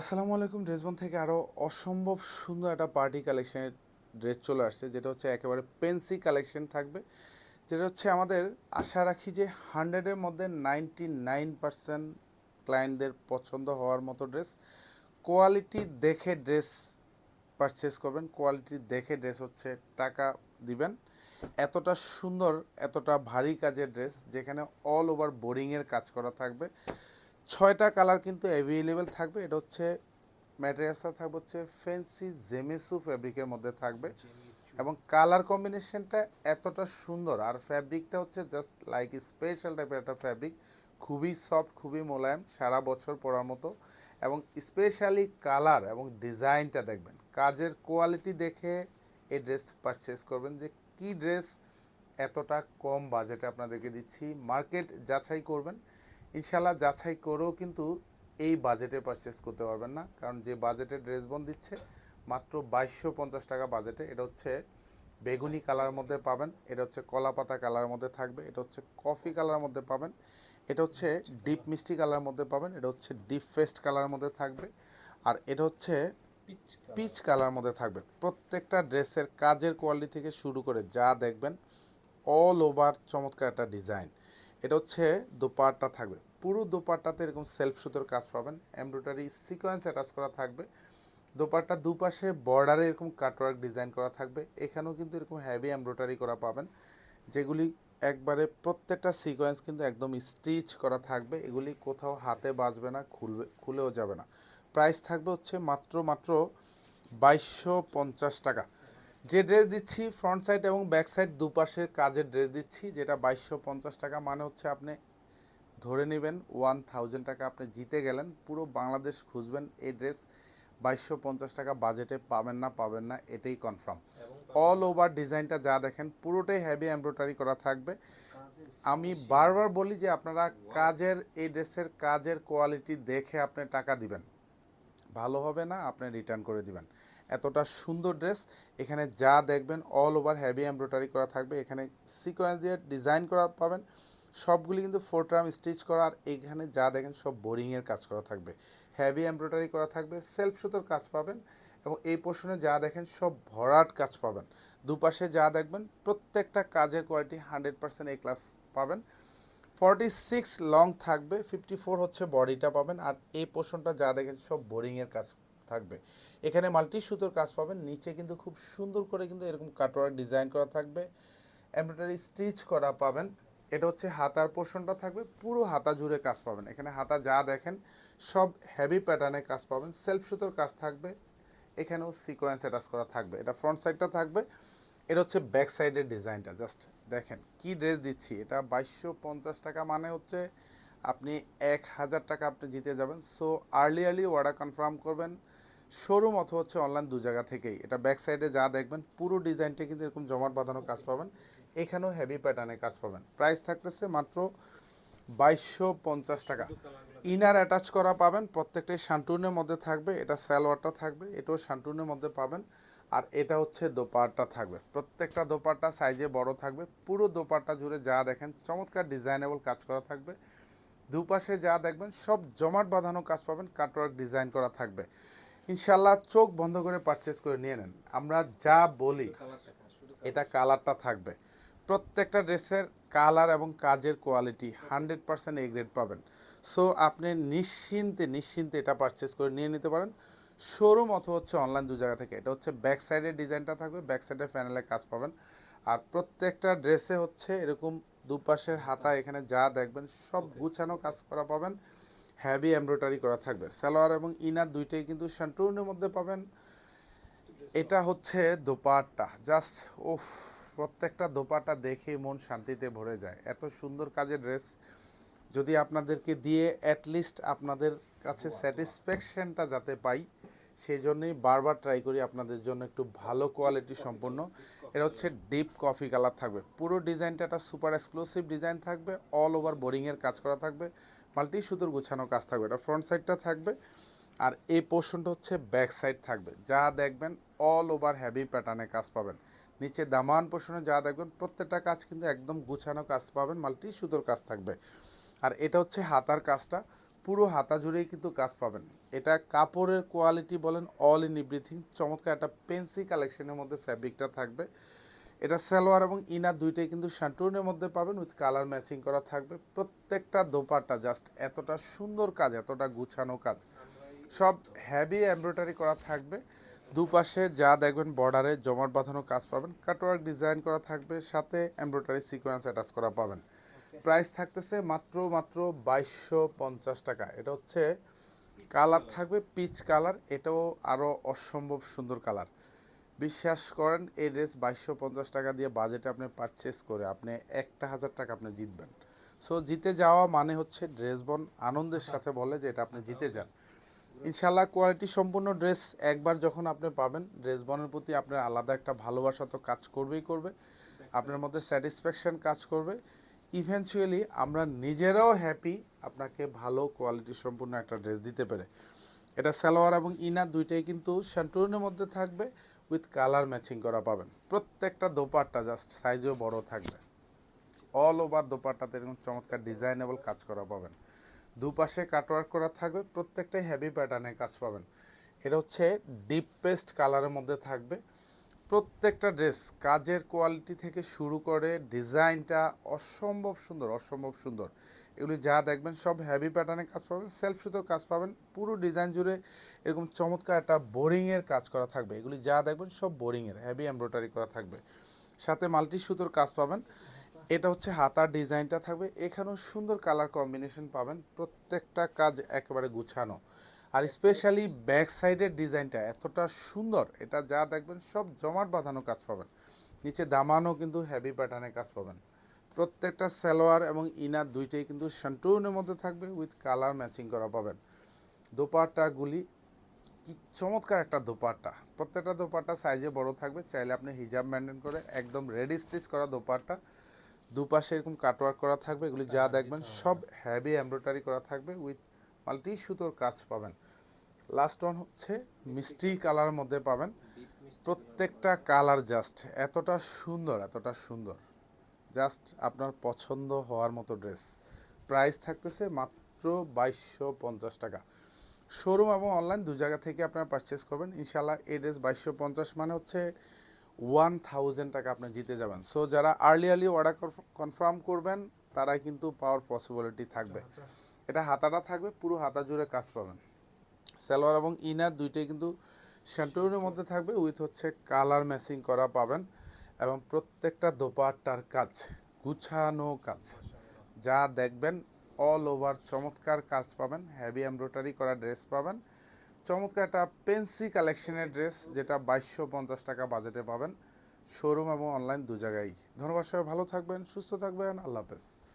আসসালামু আলাইকুম, ড্রেসবন থেকে আরও অসম্ভব সুন্দর একটা পার্টি কালেকশনের ড্রেস চলে আসছে, যেটা হচ্ছে একেবারে পেন্সি কালেকশন থাকবে। যেটা হচ্ছে আমাদের আশা রাখি যে হান্ড্রেডের মধ্যে নাইনটি নাইন পার্সেন্ট ক্লায়েন্টদের পছন্দ হওয়ার মতো ড্রেস। কোয়ালিটি দেখে ড্রেস পারচেস করবেন, কোয়ালিটি দেখে ড্রেস হচ্ছে টাকা দিবেন। এতটা সুন্দর, এতটা ভারী কাজের ড্রেস, যেখানে অল ওভার বোরিংয়ের কাজ করা থাকবে। ছয়টা কালার কিন্তু অ্যাভেলেবেল থাকবে। এটা হচ্ছে ম্যাটেরিয়ালসটা থাকবে হচ্ছে ফেন্সি জেমেসু ফ্যাব্রিকের মধ্যে থাকবে। এবং কালার কম্বিনেশনটা এতটা সুন্দর। আর ফ্যাব্রিকটা হচ্ছে জাস্ট লাইক স্পেশাল টাইপের একটা ফ্যাব্রিক খুবই সফট খুবই মোলায়েম সারা বছর পরার মতো। এবং স্পেশালি কালার এবং ডিজাইনটা দেখবেন। কাজের কোয়ালিটি দেখে এই ড্রেস পারচেস করবেন যে কি ড্রেস এতটা কম বাজেটে আপনাদেরকে দিচ্ছি। মার্কেট যাচাই করবেন। ইনশাল্লাহ যাচাই করেও কিন্তু এই বাজেটে পারচেস করতে পারবেন না। কারণ যে বাজেটে ড্রেস বন দিচ্ছে মাত্র বাইশশো পঞ্চাশ টাকা বাজেটে। এটা হচ্ছে বেগুনি কালার মধ্যে পাবেন এটা হচ্ছে কলা পাতা কালার মধ্যে থাকবে এটা হচ্ছে কফি কালার মধ্যে পাবেন এটা হচ্ছে ডিপ মিষ্টি কালার মধ্যে পাবেন এটা হচ্ছে ডিপ ফেস্ট কালার মধ্যে থাকবে আর এটা হচ্ছে পিচ কালার মধ্যে থাকবে। প্রত্যেকটা ড্রেসের কাজের কোয়ালিটি থেকে শুরু করে যা দেখবেন অল ওভার চমৎকার একটা ডিজাইন এটা হচ্ছে দোপাট্টা থাকবে। পুরো দোপাট্টাতে এরকম সেলফ সুতোর কাজ পাবেন। এমব্রয়ডারি সিকোয়েন্স অ্যাটাচ করা থাকবে। দোপাট্টার দুপাশে বর্ডারে এরকম কাটওয়ার্ক ডিজাইন করা থাকবে। এখানেও কিন্তু এরকম হ্যাভি এমব্রয়ডারি করা পাবেন। যেগুলি একবারে প্রত্যেকটা সিকোয়েন্স কিন্তু একদম স্টিচ করা থাকবে। এগুলি কোথাও হাতে বাজবে না, খুলবে, খুলেও যাবে না। প্রাইস থাকবে হচ্ছে মাত্র মাত্র বাইশশো পঞ্চাশ টাকা। যে ড্রেস দিচ্ছি ফ্রন্ট সাইড এবং ব্যাক সাইড দুপাশের কাজের ড্রেস দিচ্ছি, যেটা বাইশশো পঞ্চাশ টাকা মানে হচ্ছে আপনি ধরে নেবেন ওয়ান থাউজেন্ড টাকা আপনি জিতে গেলেন। পুরো বাংলাদেশ খুঁজবেন এই ড্রেস বাইশশো পঞ্চাশ টাকা বাজেটে পাবেন না পাবেন না, এটাই কনফার্ম অল ওভার ডিজাইনটা যা দেখেন, পুরোটাই হ্যাভি এমব্রয়ডারি করা থাকবে। আমি বারবার বলি যে আপনারা কাজের, এই ড্রেসের কাজের কোয়ালিটি দেখে আপনি টাকা দিবেন। ভালো হবে না, আপনি রিটার্ন করে দিবেন। এতটা সুন্দর ড্রেস। এখানে যা দেখবেন অল ওভার হ্যাভি এমব্রয়ডারি করা থাকবে। এখানে সিকোয়েন্স দিয়ে ডিজাইন করা পাবেন। সবগুলি কিন্তু ফোর ট্রাম স্টিচ করা। আর এখানে যা দেখেন, সব বোরিংয়ের কাজ করা থাকবে। হ্যাভি এমব্রয়ডারি করা থাকবে সেলফ সুতোর কাজ পাবেন এবং এই পোর্শনে যা দেখেন, সব ভরাট কাজ পাবেন। দুপাশে যা দেখবেন, প্রত্যেকটা কাজের কোয়ালিটি হান্ড্রেড পার্সেন্ট এই ক্লাস পাবেন। ফর্টি সিক্স লং থাকবে ফিফটি ফোর হচ্ছে বডিটা পাবেন। আর এই পোর্শনটা যা দেখেন, সব বোরিংয়ের কাজ থাকবে। এখানে মাল্টি সুতোর কাজ পাবেন, নিচে কিন্তু খুব সুন্দর করে কিন্তু এরকম কাটওয়ার্ক ডিজাইন করা থাকবে, এমব্রয়ডারি স্টিচ করা পাবেন, এটা হচ্ছে হাতার পোর্শনটা থাকবে, পুরো হাতা জুড়ে কাজ পাবেন, এখানে হাতা যা দেখেন সব হেভি প্যাটার্নে কাজ পাবেন সেলফ সুতোর কাজ থাকবে, এখানেও সিকোয়েন্স অ্যাটাচ করা থাকবে, এটা ফ্রন্ট সাইডটা থাকবে, এটা হচ্ছে ব্যাক সাইডের ডিজাইনটা জাস্ট দেখেন কি ড্রেস দিচ্ছি, এটা বাইশশো পঞ্চাশ টাকা মানে হচ্ছে আপনি এক হাজার টাকা আপনি জিতে যাবেন so early early order confirm করবেন শোরুম অথবা হচ্ছে অনলাইন দু জায়গা থেকেই। এটা ব্যাক সাইডে যা দেখবেন, পুরো ডিজাইনটা কিন্তু এরকম জমাট বাঁধানো কাজ পাবেন। এখানেও হেভি প্যাটার্নে কাজ পাবেন। প্রাইস থাকতেছে মাত্র বাইশশো পঞ্চাশ টাকা। ইনার অ্যাটাচ করা পাবেন, প্রত্যেকটাই শান্টুনের মধ্যে থাকবে। এটা স্যালোয়ারটা থাকবে, এটাও শান্টুনের মধ্যে পাবেন। আর এটা হচ্ছে দোপাট্টা থাকবে। প্রত্যেকটা দোপাট্টা সাইজে বড় থাকবে। পুরো দোপাট্টা জুড়ে যা দেখেন, চমৎকার ডিজাইনেবল কাজ করা থাকবে। দুপাশে যা দেখবেন, সব জমাট বাঁধানো কাজ পাবেন কাটওয়ার্ক ডিজাইন করা থাকবে। ইনশাল্লাহ চোখ বন্ধ করে পারচেস করে নিয়ে নেন। আমরা যা বলি এটা কালারটা থাকবে। প্রত্যেকটা ড্রেসের কালার এবং কাজের quality hundred percent A grade পাবেন। সো আপনি নিশ্চিন্তে নিশ্চিন্তে এটা পারচেস করে নিয়ে নিতে পারেন। শোরুম অথবা হচ্ছে অনলাইন দু জায়গা থেকে। এটা হচ্ছে ব্যাক সাইডের ডিজাইনটা থাকবে ব্যাক সাইডের প্যানেলে কাজ পাবেন। আর প্রত্যেকটা ড্রেসে হচ্ছে এরকম দুপাশের হাতা এখানে যা দেখবেন সব গুছানো কাজ করা পাবেন। হ্যাভি এমব্রয়ডারি করা থাকবে। সালোয়ার এবং ইনার দুইটাই কিন্তু শান্টুনের মধ্যে পাবেন। এটা হচ্ছে দোপাট্টা। জাস্ট ওফ প্রত্যেকটা দোপাট্টা দেখে মন শান্তিতে ভরে যায়। এত সুন্দর কাজের ড্রেস। যদি আপনাদেরকে দিয়ে অ্যাটলিস্ট আপনাদের কাছে স্যাটিসফ্যাকশনটা যাতে পাই সেই জন্যই বারবার ট্রাই করি আপনাদের জন্য একটু ভালো কোয়ালিটি সম্পন্ন। এটা হচ্ছে ডিপ কফি কালার থাকবে। পুরো ডিজাইনটা একটা সুপার এক্সক্লুসিভ ডিজাইন থাকবে। অল ওভার বোরিংয়ের কাজ করা থাকবে। মাল্টি সুতোর গুছানো কাজ থাকবে, এটা ফ্রন্ট সাইডটা থাকবে, আর এই পোর্শনটা হচ্ছে ব্যাক সাইড থাকবে। যা দেখবেন অল ওভার হ্যাভি প্যাটার্নে কাজ পাবেন। নিচে দামান পোর্শনে যা দেখবেন, প্রত্যেকটা কাজ কিন্তু একদম গুছানো কাজ পাবেন, মাল্টি সুতোর কাজ থাকবে। আর এটা হচ্ছে হাতার কাজটা, পুরো হাতা জুড়েই কিন্তু কাজ পাবেন। এটা কাপড়ের কোয়ালিটি বলেন অল ইন এভরিথিং চমৎকার একটা পেন্সি কালেকশনের মধ্যে ফ্যাব্রিকটা থাকবে। এটা সালোয়ার এবং ইনার দুইটাই কিন্তু শান্টুনের মধ্যে পাবেন উইথ কালার ম্যাচিং করা থাকবে। প্রত্যেকটা দোপাট্টা জাস্ট এতটা সুন্দর কাজ, এতটা গুছানো কাজ। সব হ্যাভি এমব্রয়ডারি করা থাকবে। দুপাশে যা দেখবেন বর্ডারে জমাট বাঁধানো কাজ পাবেন। কাটওয়ার্ক ডিজাইন করা থাকবে, সাথে এমব্রয়ডারি সিকোয়েন্স অ্যাটাচ করা পাবেন। প্রাইস থাকতেছে মাত্র মাত্র বাইশশো পঞ্চাশ টাকা। এটা হচ্ছে কালার থাকবে পিচ কালার এটাও আরও অসম্ভব সুন্দর কালার বিশ্বাস করেন, এই ড্রেস বাইশশো পঞ্চাশ টাকা দিয়ে বাজেটে আপনি পারচেস করে আপনি একটা হাজার টাকা আপনি জিতবেন। সো জিতে যাওয়া মানে হচ্ছে ড্রেস বন, আনন্দের সাথে বলে যে এটা আপনি জিতে যান। ইনশাল্লাহ কোয়ালিটি সম্পূর্ণ ড্রেস একবার যখন আপনি পাবেন ড্রেস বনের প্রতি আপনার আলাদা একটা ভালোবাসা তো কাজ করবেই করবে, আপনার মধ্যে স্যাটিসফ্যাকশন কাজ করবে। ইভেনচুয়ালি আমরা নিজেরাও হ্যাপি আপনাকে ভালো কোয়ালিটি সম্পূর্ণ একটা ড্রেস দিতে পেরে। এটা সালোয়ার এবং ইনার দুইটাই কিন্তু শান্টুনের মধ্যে থাকবে। উইথ কালার ম্যাচিং করা পাবেন। প্রত্যেকটা দোপাট্টা জাস্ট সাইজও বড় থাকবে। অল ওভার দোপাট্টাতে এরকম চমৎকার ডিজাইনেবল কাজ করা পাবেন। দুপাশে কাটওয়ার্ক করা থাকবে, প্রত্যেকটাই হেভি প্যাটার্নে কাজ পাবেন। এটা হচ্ছে ডিপ পেস্ট কালারের মধ্যে থাকবে। প্রত্যেকটা ড্রেস কাজের কোয়ালিটি থেকে শুরু করে ডিজাইনটা অসম্ভব সুন্দর অসম্ভব সুন্দর। এগুলি যা দেখবেন সব হ্যাভি প্যাটার্নে কাজ পাবেন সেলফ সুতোর কাজ পাবেন, পুরো ডিজাইন জুড়ে এরকম চমৎকার একটা বোরিংয়ের কাজ করা থাকবে। এগুলি যা দেখবেন সব বোরিংয়ের হ্যাভি এমব্রয়ডারি করা থাকবে। সাথে মাল্টি সুতোর কাজ পাবেন, এটা হচ্ছে হাতার ডিজাইনটা থাকবে। এখানেও সুন্দর কালার কম্বিনেশন পাবেন, প্রত্যেকটা কাজ একেবারে গুছানো। আর স্পেশালি ব্যাক সাইডের ডিজাইনটা এতটা সুন্দর, এটা যা দেখবেন সব জমাট বাঁধানো কাজ পাবেন। নিচে দামানো কিন্তু হ্যাভি প্যাটার্নে কাজ পাবেন। প্রত্যেকটা সালোয়ার এবং ইনার দুইটাই কিন্তু শান্টুনের মধ্যে থাকবে উইথ কালার ম্যাচিং করা পাবেন। দোপাট্টাগুলি কি চমৎকার একটা দোপাট্টা। প্রত্যেকটা দোপাট্টা সাইজে বড় থাকবে চাইলে আপনি হিজাব মেনটেন করে একদম রেডি স্টিচ করা দোপাট্টা। দুপাশে এরকম কাটওয়ার্ক করা থাকবে এগুলি যা দেখবেন সব হ্যাভি এমব্রয়ডারি করা থাকবে উইথ মাল্টি সুতোর কাজ পাবেন। লাস্ট ওয়ান হচ্ছে মিষ্টি কালারের মধ্যে পাবেন। প্রত্যেকটা কালার জাস্ট এতটা সুন্দর এতটা সুন্দর। জাস্ট আপনার পছন্দ হওয়ার মতো ড্রেস। প্রাইস থাকতেছে মাত্র বাইশশো পঞ্চাশ টাকা। শোরুম এবং অনলাইন দু জায়গা থেকে আপনারা পারচেস করবেন। ইনশাল্লাহ এই ড্রেস বাইশশো পঞ্চাশ মানে হচ্ছে ওয়ান থাউজেন্ড টাকা আপনি জিতে যাবেন। সো যারা আর্লি আর্লি অর্ডার কনফার্ম করবেন তারাই কিন্তু পাওয়ার পসিবিলিটি থাকবে। এটা হাতাটা থাকবে পুরো হাতা জুড়ে কাজ পাবেন। সালোয়ার এবং ইনার দুইটাই কিন্তু শ্যান্টুনের মধ্যে থাকবে উইথ হচ্ছে কালার ম্যাচিং করা পাবেন। এবং প্রত্যেকটা দোপাট্টার কাজ, গুছানো কাজ। যা দেখবেন অল ওভার চমৎকার কাজ পাবেন। হ্যাভি এমব্রয়ডারি করা ড্রেস পাবেন। চমৎকার একটা পেন্সি কালেকশনের ড্রেস যেটা বাইশশো পঞ্চাশ টাকা বাজেটে পাবেন। শোরুম এবং অনলাইন দু জায়গায়। ধন্যবাদ সবাই, ভালো থাকবেন, সুস্থ থাকবেন, আল্লাহ হাফেজ।